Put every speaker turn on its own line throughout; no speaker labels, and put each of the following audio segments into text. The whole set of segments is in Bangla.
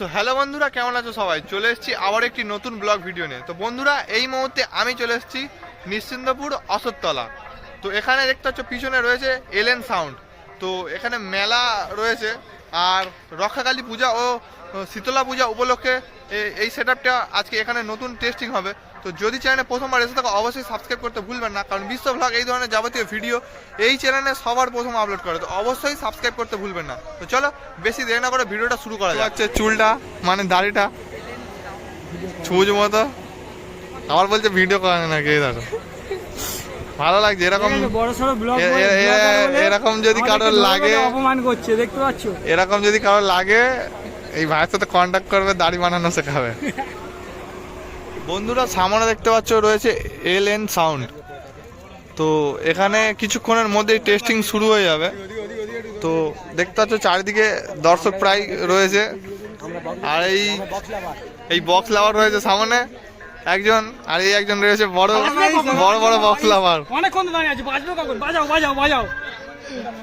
সো হ্যালো বন্ধুরা, কেমন আছো সবাই? চলে এসেছি আবার একটি নতুন ব্লগ ভিডিও নিয়ে। তো বন্ধুরা, এই মুহূর্তে আমি চলে এসেছি নিশ্চিন্দপুর অসততলা তো এখানে দেখতে পাচ্ছ, পিছনে রয়েছে এলেন সাউন্ড। তো এখানে মেলা রয়েছে, আর রক্ষাকালী পূজা ও শীতলা পূজা উপলক্ষে এই সেট আপটা আজকে এখানে নতুন টেস্টিং হবে। তো যদি চ্যানেলে প্রথমবার এসে থাকো অবশ্যই সাবস্ক্রাইব করতে ভুলবেন না কারণ বিশ্ব ব্লগ এই ধরনের যাবতীয় ভিডিও এই চ্যানেলে সবার প্রথম আপলোড করে তো অবশ্যই সাবস্ক্রাইব করতে ভুলবেন না। তো চলো বেশি দেরি না করে ভিডিওটা শুরু করা যাচ্ছে চুলটা মানে দাড়িটা। ছুঁচ মতো। আবার বলছে ভিডিও করে না কে ধরো ভালো লাগছে এরকম এরকম যদি কারোর লাগে
অপমান করছে দেখতে পাচ্ছ?
এরকম যদি কারোর লাগে এই ভাইয়ের সাথে কন্ট্যাক্ট করবে দাড়ি বানানো শেখাবে। বন্ধুরা সামনে দেখতে পাচ্ছ রয়েছে এল এন সাউন্ড তো এখানে কিছুক্ষণের মধ্যেই টেস্টিং শুরু হয়ে যাবে। তো দেখতে পাচ্ছ চারিদিকে দর্শক প্রায় রয়েছে। আর এই এই বক্স লাভার রয়েছে সামনে। একজন আর এই একজন রয়েছে বড় বড় বড় বক্স লাভার
অনেকক্ষণ তো দাঁড়িয়ে আছে বাজবে কখন? বাজাও বাজাও বাজাও।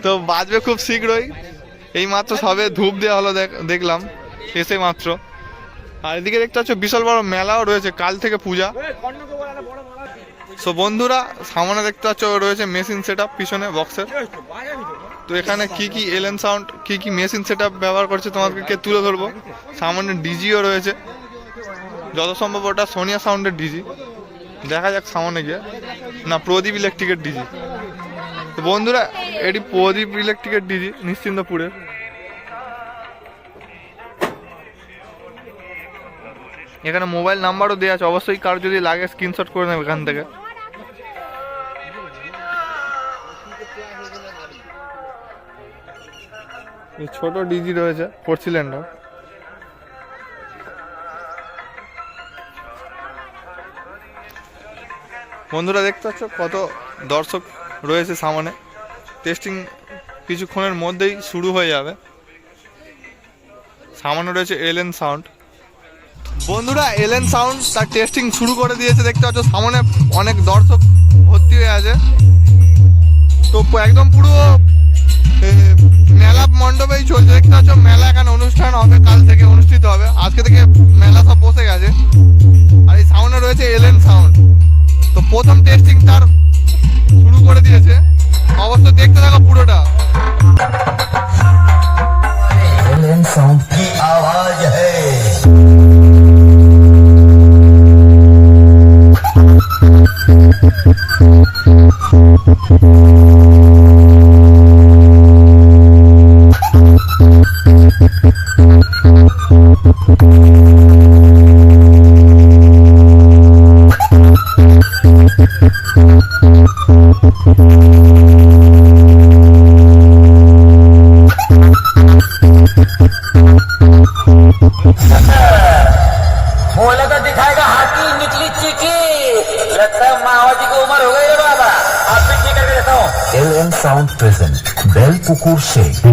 তো বাজবে খুব শীঘ্রই। এই মাত্র সবে ধূপ দেওয়া হলো দেখ- দেখলাম এসে মাত্র আর এদিকে দেখতে পাচ্ছ, বিশাল বড় মেলাও রয়েছে, কাল থেকে পূজা। সো বন্ধুরা, সামনে দেখতে পাচ্ছ, রয়েছে মেশিন সেট পিছনে বক্সের তো এখানে কি কি এলেন সাউন্ড কি কি মেশিন সেট ব্যবহার করছে তোমাদেরকে তুলে ধরবো। সামনে ডিজিও রয়েছে। যত সম্ভব ওটা সোনিয়া সাউন্ডের ডিজি। দেখা যাক সামনে গিয়ে। না, প্রদীপ ইলেকট্রিকের ডিজি। বন্ধুরা, এটি প্রদীপ ইলেকট্রিকের ডিজি নিশ্চিন্তপুরের এখানে মোবাইল নাম্বারও দেওয়া আছে, অবশ্যই কারও যদি লাগে স্ক্রিনশট করে নেবে এখান থেকে। ছোট ডিজি রয়েছে ফোর সিলিন্ডার বন্ধুরা, দেখতে পাচ্ছ কত দর্শক রয়েছে সামনে। টেস্টিং কিছুক্ষণের মধ্যেই শুরু হয়ে যাবে। সামনে রয়েছে এলেন সাউন্ড বন্ধুরা এলেন সাউন্ড তার টেস্টিং শুরু করে দিয়েছে। দেখতে পাচ্ছ, সামনে অনেক দর্শক ভর্তি হয়ে আছে। তো একদম পুরো মেলা মণ্ডপেই চলছে। দেখতে পাচ্ছ, মেলা এখানে অনুষ্ঠান হবে, কাল থেকে অনুষ্ঠিত হবে। আজকে থেকে মেলা সব বসে গেছে। আর এই সাউন্ডে রয়েছে এলেন সাউন্ড তো প্রথম টেস্টিং তার করে দিয়েছে। অবশ্য দেখতে থাকো পুরোটা।
সাউন্ড কি আওয়াজ হ্যাঁ Royal Sound present Bel Kukur Sheikh.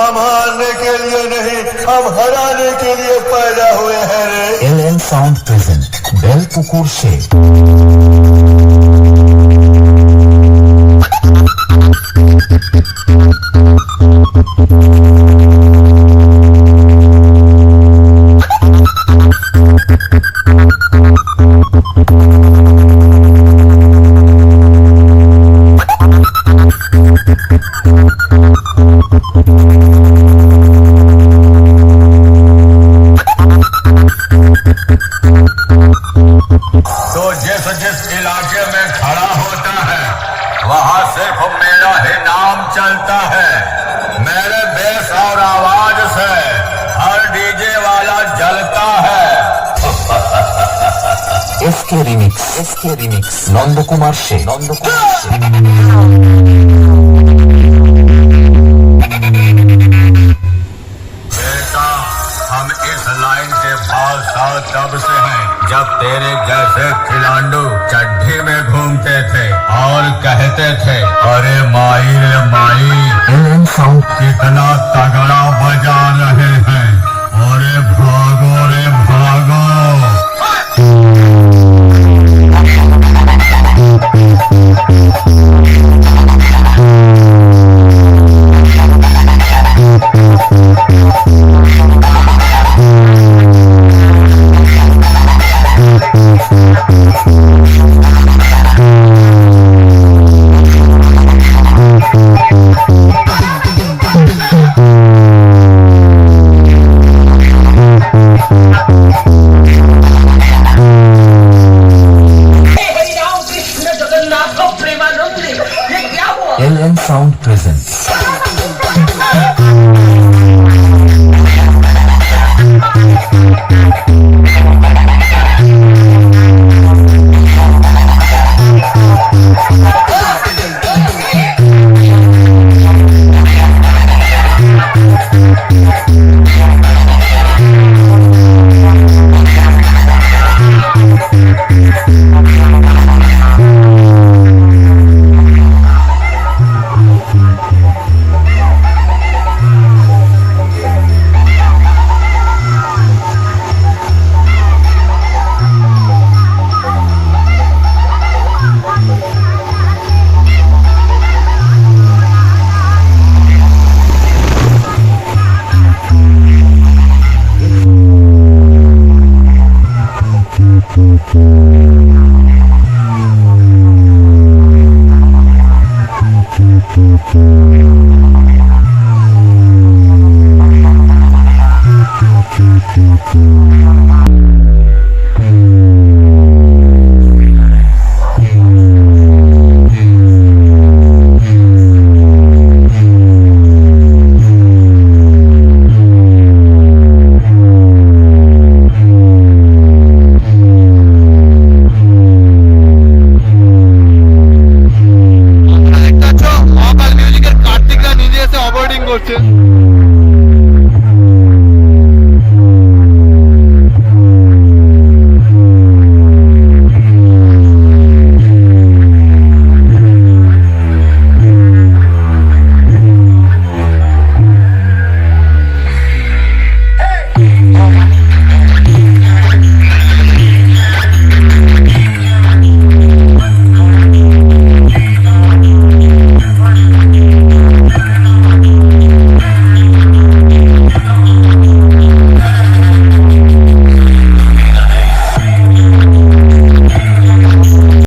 हम हारने के लिए नहीं, हम हराने के लिए पैदा हुए हैं रे। L N sound present bell कुकुर से तो
SK remix SK remix Nandakumar সে নন্দকুমার সে
बेटा हम इस लाइन के बादशाह तब से हैं जब तेरे जैसे खिलांडू चड्ढी में घूमते थे और कहते थे अरे माई रे माई
এল এন সাউন্ড
कितना तगड़ा बजा रहे हैं Thank you.